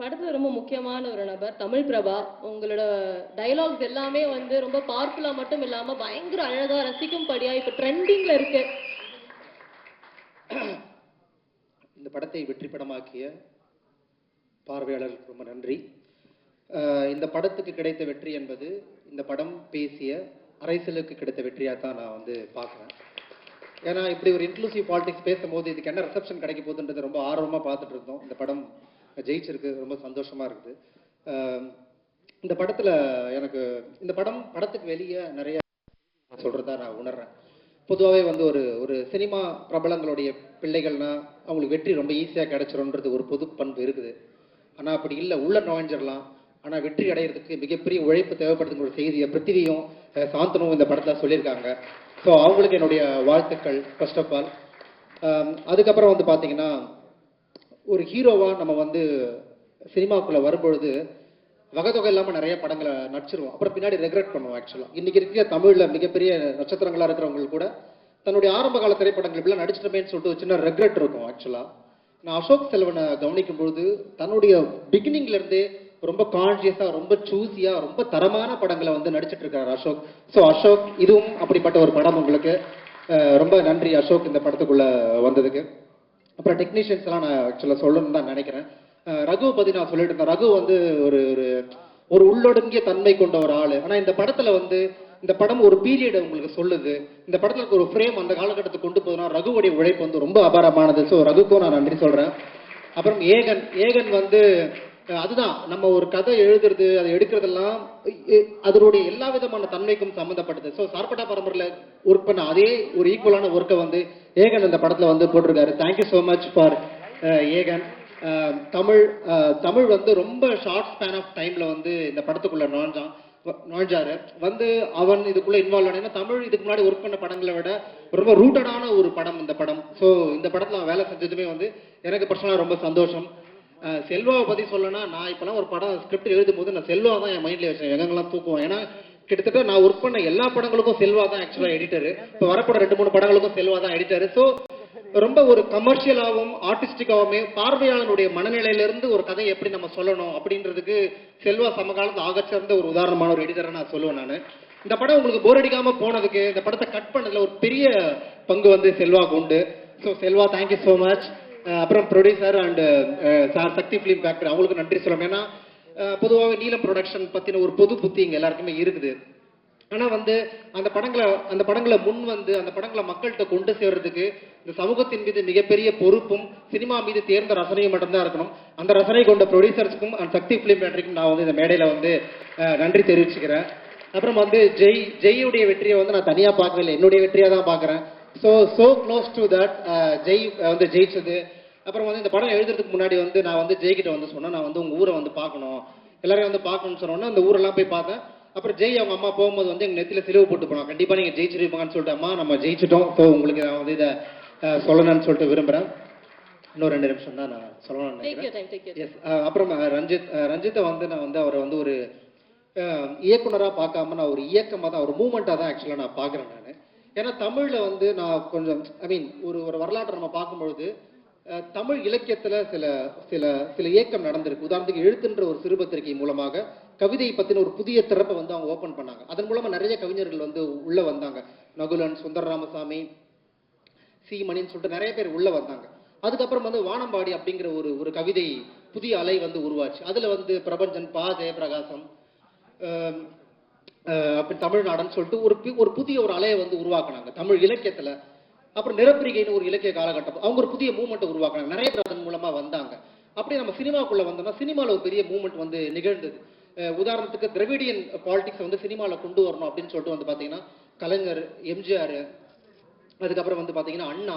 படத்துல ரொம்ப முக்கியமான ஒரு நபர் தமிழ் பிரபா. உங்களோட டயலாக்ஸ் எல்லாமே வந்து ரொம்ப பவர்ஃபுல்லா மட்டும் இல்லாம பயங்கர அழகா ரசிக்கும்படியா இப்ப ட்ரெண்டிங்ல இருக்கு. இந்த படத்தை வெற்றி படமாக்கிய பார்வையாளர்களுக்கு ரொம்ப நன்றி. இந்த படத்துக்கு கிடைத்த வெற்றி என்பது இந்த படம் பேசிய அரசியலுக்கு கிடைத்த வெற்றியாக தான் நான் வந்து பார்க்குறேன். ஏன்னா இப்படி ஒரு இன்க்ளூசிவ் பாலிடிக்ஸ் பேசும்போது இதுக்கு என்ன ரிசப்ஷன் கிடைக்க போகுதுன்றது ரொம்ப ஆர்வமாக பார்த்துட்டு இருந்தோம். இந்த படம் ஜெயிச்சிருக்கு ரொம்ப சந்தோஷமா இருக்குது. இந்த படத்தில் எனக்கு இந்த படம் படத்துக்கு வெளியே நிறைய சொல்றதா நான் உணர்றேன். பொதுவாகவே வந்து ஒரு ஒரு சினிமா பிரபலங்களுடைய பிள்ளைகள்னா அவங்களுக்கு வெற்றி ரொம்ப ஈஸியாக கிடைச்சிரும்ன்றது ஒரு பொது பண்பு இருக்குது. ஆனால் அப்படி இல்லை உள்ள நுழைஞ்சிடலாம். ஆனால் வெற்றி அடையிறதுக்கு மிகப்பெரிய உழைப்பு தேவைப்படுதுங்கிற ஒரு செய்தியை பிருத்திவியும் சாந்தனும் இந்த படத்தில் சொல்லியிருக்காங்க. ஸோ அவங்களுக்கு என்னுடைய வாழ்த்துக்கள் ஃபர்ஸ்ட் ஆஃப் ஆல் அதுக்கப்புறம் வந்து பார்த்தீங்கன்னா ஒரு ஹீரோவா நம்ம வந்து சினிமாக்குள்ள வரும்பொழுது வகை இல்லாமல் நிறைய படங்களை நடிச்சிருவோம். அப்புறம் பின்னாடி ரெக்ரெட் பண்ணுவோம் ஆக்சுவலாக இன்னைக்கு இருக்கிற தமிழில் மிகப்பெரிய நட்சத்திரங்களாக இருக்கிறவங்க கூட தன்னுடைய ஆரம்ப கால திரைப்படங்கள் இப்படிலாம் நடிச்சிட்டமேன்னு சொல்லிட்டு சின்ன ரெக்ரெட் இருக்கும் ஆக்சுவலாக நான் அசோக் செல்வனை கவனிக்கும் பொழுது தன்னுடைய பிகினிங்லேருந்தே ரொம்ப கான்சியஸாக ரொம்ப சூஸியாக ரொம்ப தரமான படங்களை வந்து நடிச்சிட்டு இருக்காரு அசோக். ஸோ அசோக் இதுவும் அப்படிப்பட்ட ஒரு படம் உங்களுக்கு. ரொம்ப நன்றி அசோக் இந்த படத்துக்குள்ளே வந்ததுக்கு. அப்புறம் டெக்னீஷியன்ஸ் எல்லாம் நான் ஆக்சுவலாக சொல்லணும்னு தான் நினைக்கிறேன். அஹ் ரகுவை பத்தி நான் சொல்லிட்டு இருந்தேன். ரகு வந்து ஒரு ஒரு ஒரு உள்ளொடுங்கிய தன்மை கொண்ட ஒரு ஆளு. ஆனா இந்த படத்துல வந்து இந்த படம் ஒரு பீரியட் உங்களுக்கு சொல்லுது. இந்த படத்துல ஒரு ஃப்ரேம் அந்த காலகட்டத்துக்கு கொண்டு போதுனா ரகுவுடைய உழைப்பு வந்து ரொம்ப அபாரமானது. ஸோ ரகுக்கும் நான் நன்றி சொல்றேன். அப்புறம் ஏகன் ஏகன் வந்து அதுதான். நம்ம ஒரு கதை எழுதுறது அதை எடுக்கிறதெல்லாம் அதனுடைய எல்லா விதமான தன்மைக்கும் சம்மந்தப்பட்டது ஸோ சார்பட்டா பரம்பரையில் ஒர்க் பண்ண அதே ஒரு ஈக்குவலான ஒர்க்கை வந்து ஏகன் அந்த படத்துல வந்து போட்டிருக்காரு. Thank you so much for Aegan. Uh, Tamil uh, Tamil வந்து ரொம்ப ஷார்ட் ஸ்பேன் ஆஃப் டைம்ல வந்து இந்த படத்துக்குள்ள நுழைஞ்சான் நுழைஞ்சாரு. வந்து அவன் இதுக்குள்ள இன்வால்வ் ஆனா தமிழ் இதுக்கு முன்னாடி ஒர்க் பண்ண படங்களை விட ரொம்ப ரூட்டடான ஒரு படம் இந்த படம். ஸோ இந்த படத்துல அவன் வேலை செஞ்சதுமே வந்து எனக்கு பர்சனலாக ரொம்ப சந்தோஷம். Uh, செல்வாவை பத்தி சொல்லணும்னா நான் இப்பெல்லாம் ஒரு படம் ஸ்கிரிப்ட் எழுதும் போது நான் செல்வா தான் என் மைண்ட்ல வச்சேன். எங்கெங்கெல்லாம் தூக்குவோம் ஏன்னா கிட்டத்தட்ட நான் ஒர்க் பண்ண எல்லா படங்களுக்கும் செல்வா தான் ஆக்சுவலா எடிட்டர் இப்போ வரப்பட ரெண்டு மூணு படங்களுக்கும் செல்வா தான் எடிட்டர் ஸோ ரொம்ப ஒரு கமர்ஷியலாகவும் ஆர்டிஸ்டிக்காவுமே பார்வையாளனுடைய மனநிலையிலிருந்து ஒரு கதையை எப்படி நம்ம சொல்லணும் அப்படின்றதுக்கு செல்வா சமகாலத்து ஆகச்சிறந்த ஒரு உதாரணமான ஒரு எடிட்டரை நான் சொல்லுவேன் நான். இந்த படம் உங்களுக்கு போர் அடிக்காம போனதுக்கு இந்த படத்தை கட் பண்ணதுல ஒரு பெரிய பங்கு வந்து செல்வாக்கு உண்டு. So Selva thank you so much அப்புறம் producer and sir Sakthi film factory அவங்களுக்கு நன்றி சொல்லணும். ஏன்னா பொதுவாக நீலம் ப்ரொடக்ஷன் பத்தின ஒரு பொது புத்தி இங்க எல்லாருக்குமே இருக்குது. ஆனா வந்து அந்த படங்களை அந்த படங்களை முன் வந்து அந்த படங்களை மக்கள்கிட்ட கொண்டு சேர்றதுக்கு இந்த சமூகத்தின் மீது மிகப்பெரிய பொறுப்பும் சினிமா மீது தேர்ந்த ரசனையும் மட்டும்தான் இருக்கணும். அந்த ரசனை கொண்ட ப்ரொடியூசர்ஸ்க்கும் அண்ட் சக்தி ஃபிலிம் ஃபேக்டரிக்கும் நான் வந்து இந்த மேடையில வந்து நன்றி தெரிவிச்சுக்கிறேன். அப்புறம் வந்து ஜெய் ஜெய்யுடைய வெற்றியை வந்து நான் தனியா பார்க்கவே இல்லை. என்னுடைய வெற்றியா தான் பார்க்குறேன் so so close to that Jai வந்து ஜெயிச்சது. அப்புறம் வந்து இந்த படம் எழுதுறதுக்கு முன்னாடி வந்து நான் வந்து ஜெய்கிட்ட வந்து சொன்னேன். நான் வந்து உங்க ஊரை வந்து பார்க்கணும். எல்லாரையும் வந்து பார்க்கணும்னு சொன்னோன்னா அந்த ஊரெல்லாம் போய் பார்த்தேன். அப்புறம் ஜெய் அவங்க அம்மா போகும்போது வந்து எங்க நெத்தில சிலுவை போட்டு போனோம் கண்டிப்பா நீங்க ஜெயிச்சிருப்பாங்கன்னு சொல்லிட்டு அம்மா நம்ம ஜெயிச்சிட்டோம். ஸோ உங்களுக்கு நான் வந்து இதை சொல்லணும்னு சொல்லிட்டு விரும்புறேன். இன்னும் ரெண்டு நிமிஷம் தான் நான் சொல்லணும்னு எஸ் அப்புறம் ரஞ்சித் ரஞ்சித்தை வந்து நான் வந்து அவரை வந்து ஒரு அஹ், இயக்குனரா பார்க்காம நான் ஒரு இயக்கமா தான் ஒரு மூமெண்ட்டாக தான் ஆக்சுவலாக நான் பார்க்குறேன் நான். ஏன்னா தமிழ்ல வந்து நான் கொஞ்சம் ஐ மீன் ஒரு ஒரு வரலாற்றை நம்ம பார்க்கும்பொழுது தமிழ் இலக்கியத்துல சில சில சில இயக்கம் நடந்திருக்கு. உதாரணத்துக்கு எழுத்துன்ற ஒரு சிறுபத்திரிகை மூலமாக கவிதை பத்தின ஒரு புதிய திறப்பை வந்து அவங்க ஓபன் பண்ணாங்க. அதன் மூலமா நிறைய கவிஞர்கள் வந்து உள்ள வந்தாங்க. நகுலன் சுந்தர ராமசாமி சீமணின்னு சொல்லிட்டு நிறைய பேர் உள்ள வந்தாங்க. அதுக்கப்புறம் வந்து வானம்பாடி அப்படிங்கிற ஒரு ஒரு கவிதை புதிய அலை வந்து உருவாச்சு. அதுல வந்து பிரபஞ்சன் பா. ஜெயபிரகாசம் அப்படி தமிழ்நாடுன்னு சொல்லிட்டு ஒரு ஒரு புதிய ஒரு அலையை வந்து உருவாக்குனாங்க. தமிழ் இலக்கியத்துல அப்புறம் நிறப்பிரிகைன்னு ஒரு இலக்கிய காலகட்டம். அவங்க ஒரு புதிய மூமெண்ட் உருவாக்குறாங்க நிறைய பேர் அதன் மூலமா வந்தாங்க. அப்படியே நம்ம சினிமாக்குள்ள வந்தோம்னா சினிமாவில் ஒரு பெரிய மூமெண்ட் வந்து நிகழ்ந்தது. உதாரணத்துக்கு திரவிடியன் பாலிடிக்ஸ் வந்து சினிமாவில் கொண்டு வரணும் அப்படின்னு சொல்லிட்டு வந்து பார்த்தீங்கன்னா கலைஞர் எம்ஜிஆர் அதுக்கப்புறம் வந்து பார்த்தீங்கன்னா அண்ணா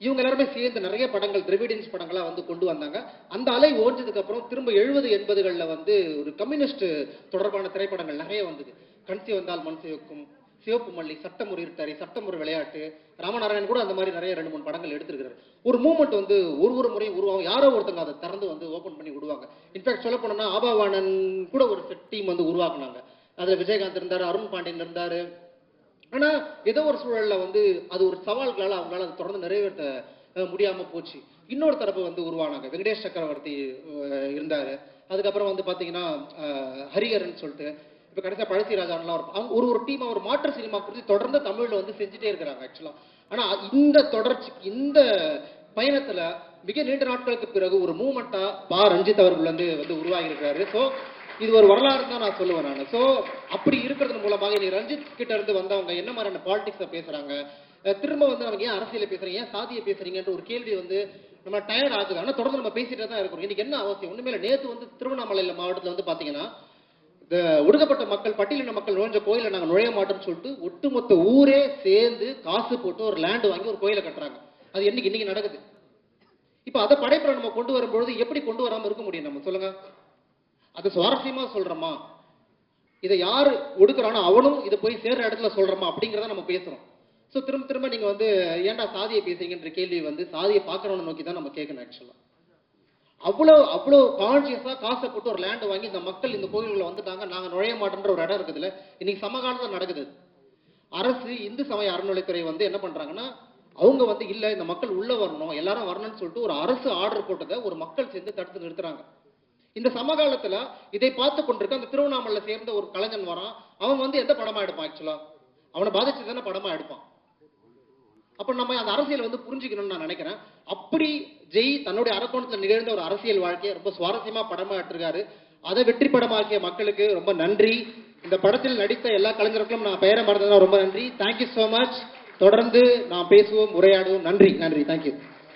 இவங்க எல்லாருமே சேர்ந்து நிறைய படங்கள் திரவிடியன்ஸ் படங்களாக வந்து கொண்டு வந்தாங்க. அந்த அலை ஓஞ்சதுக்கு அப்புறம் திரும்ப எழுபது எண்பதுகளில் வந்து ஒரு கம்யூனிஸ்ட் தொடர்பான திரைப்படங்கள் நிறைய வந்தது. கண்சி வந்தால் மனசு வைக்கும் சிவப்பு மல்லி சட்டமுறை ஒரு இருட்டாரி விளையாட்டு ராமநாராயணன் கூட அந்த மாதிரி நிறைய ரெண்டு மூணு படங்கள் எடுத்திருக்கிறார். ஒரு மூமெண்ட் வந்து ஒரு ஒரு முறையும் உருவாகும். யாரோ ஒருத்தங்க அதை திறந்து வந்து ஓப்பன் பண்ணி விடுவாங்க. இன்ஃபேக்ட் சொல்ல போனோம்னா ஆபாவாணன் கூட ஒரு டீம் வந்து உருவாக்குனாங்க. அதுல விஜயகாந்த் இருந்தார் அருண் பாண்டியன் இருந்தார். ஆனா ஏதோ ஒரு சூழல்ல வந்து அது ஒரு சவால்களால் அவங்களால அதை தொடர்ந்து நிறைவேற்ற முடியாமல் முடியாம போச்சு. இன்னொரு தரப்பு வந்து உருவானாங்க. வெங்கடேஷ் சக்கரவர்த்தி இருந்தார் இருந்தாரு. அதுக்கப்புறம் வந்து பாத்தீங்கன்னா ஹரிஹரன் சொல்லிட்டு இப்போ கடைசியாக பழசி ராஜான்லாம் ஒரு அவங்க ஒரு ஒரு டீம் ஒரு மாற்று சினிமா குறித்து தொடர்ந்து தமிழில் வந்து செஞ்சுட்டே இருக்கிறாங்க ஆக்சுவலாக ஆனால் இந்த தொடர்ச்சி இந்த பயணத்தில் மிக நீண்ட நாட்களுக்கு பிறகு ஒரு மூமெண்ட்டாக பா. ரஞ்சித் அவர்கள் வந்து வந்து உருவாகி ஸோ இது ஒரு வரலாறு தான் நான் சொல்லுவேன் நான். ஸோ அப்படி இருக்கிறது மூலமாக நீ ரஞ்சித் கிட்ட இருந்து வந்தவங்க என்ன மாதிரியான பாலிடிக்ஸை பேசுகிறாங்க திரும்ப வந்து அவங்க ஏன் அரசியலை பேசுறீங்க? ஏன் சாதியை பேசுறீங்கன்ற ஒரு கேள்வி வந்து நம்ம டயர்ட் ஆகுது. ஆனால் தொடர்ந்து நம்ம பேசிட்டு தான் இருக்கிறோம். இன்னைக்கு என்ன அவசியம்? ஒன்றுமே இல்லை. நேற்று வந்து திருவண்ணாமலை மாவட்டத்தில் வந்து பார்த்தீங்கன்னா இந்த ஒடுக்கப்பட்ட மக்கள் பட்டியலின மக்கள் நுழைஞ்ச கோயிலை நாங்கள் நுழைய மாட்டோம்னு சொல்லிட்டு ஒட்டுமொத்த ஊரே சேர்ந்து காசு போட்டு ஒரு லேண்டு வாங்கி ஒரு கோயிலை கட்டுறாங்க. அது என்னைக்கு இன்னைக்கு நடக்குது. இப்போ அதை படைப்புல நம்ம கொண்டு வரும்பொழுது எப்படி கொண்டு வராமல் இருக்க முடியும் நம்ம? சொல்லுங்க. அது சுவாரஸ்யமா சொல்றோமா? இதை யார் ஒடுக்குறானோ அவனும் இதை போய் சேர்ற இடத்துல சொல்றோமா அப்படிங்கிறத நம்ம பேசுறோம். ஸோ திரும்ப திரும்ப நீங்கள் வந்து ஏன்டா சாதியை பேசுறீங்கன்ற கேள்வி வந்து சாதியை பார்க்குறவனை நோக்கி தான் நம்ம கேட்கணும் ஆக்சுவலாக அவ்வளவு அவ்வளவு கான்சியஸா காசை போட்டு ஒரு லேண்ட் வாங்கி இந்த மக்கள் இந்த கோயிலுக்குள்ள வந்துட்டாங்க நாங்க நுழைய மாட்டோன்ற ஒரு இடம் இருக்குதுல்ல இன்னைக்கு சமகாலத்தில் நடக்குது. அரசு இந்து சமய அறநிலைத்துறை வந்து என்ன பண்றாங்கன்னா அவங்க வந்து இல்ல இந்த மக்கள் உள்ள வரணும் எல்லாரும் வரணும்னு சொல்லிட்டு ஒரு அரசு ஆர்டர் போட்டதை ஒரு மக்கள் சேர்ந்து தடுத்து நிறுத்துறாங்க. இந்த சமகாலத்துல இதை பார்த்து கொண்டிருக்க அந்த திருவண்ணாமலை சேர்ந்த ஒரு கலைஞன் வரான். அவன் வந்து எந்த படமா எடுப்பான் ஆக்சுவலா அவனை பாதிச்சு தானே படமா எடுப்பான்? அப்ப நம்ம அந்த அரசியல் வந்து புரிஞ்சுக்கணும்னு நான் நினைக்கிறேன். அப்படி ஜெய் தன்னுடைய அரக்கோணத்துல நிகழ்ந்த ஒரு அரசியல் வாழ்க்கையை ரொம்ப சுவாரஸ்யமா படமா எடுத்திருக்காரு. அதை வெற்றி படமாக்கிய மக்களுக்கு ரொம்ப நன்றி. இந்த படத்தில் நடித்த எல்லா கலைஞர்களுக்கும் நான் பெயரை மறந்ததுனா ரொம்ப நன்றி. தேங்க்யூ ஸோ மச் தொடர்ந்து நான் பேசுவோம் உரையாடுவோம். நன்றி நன்றி. தேங்க்யூ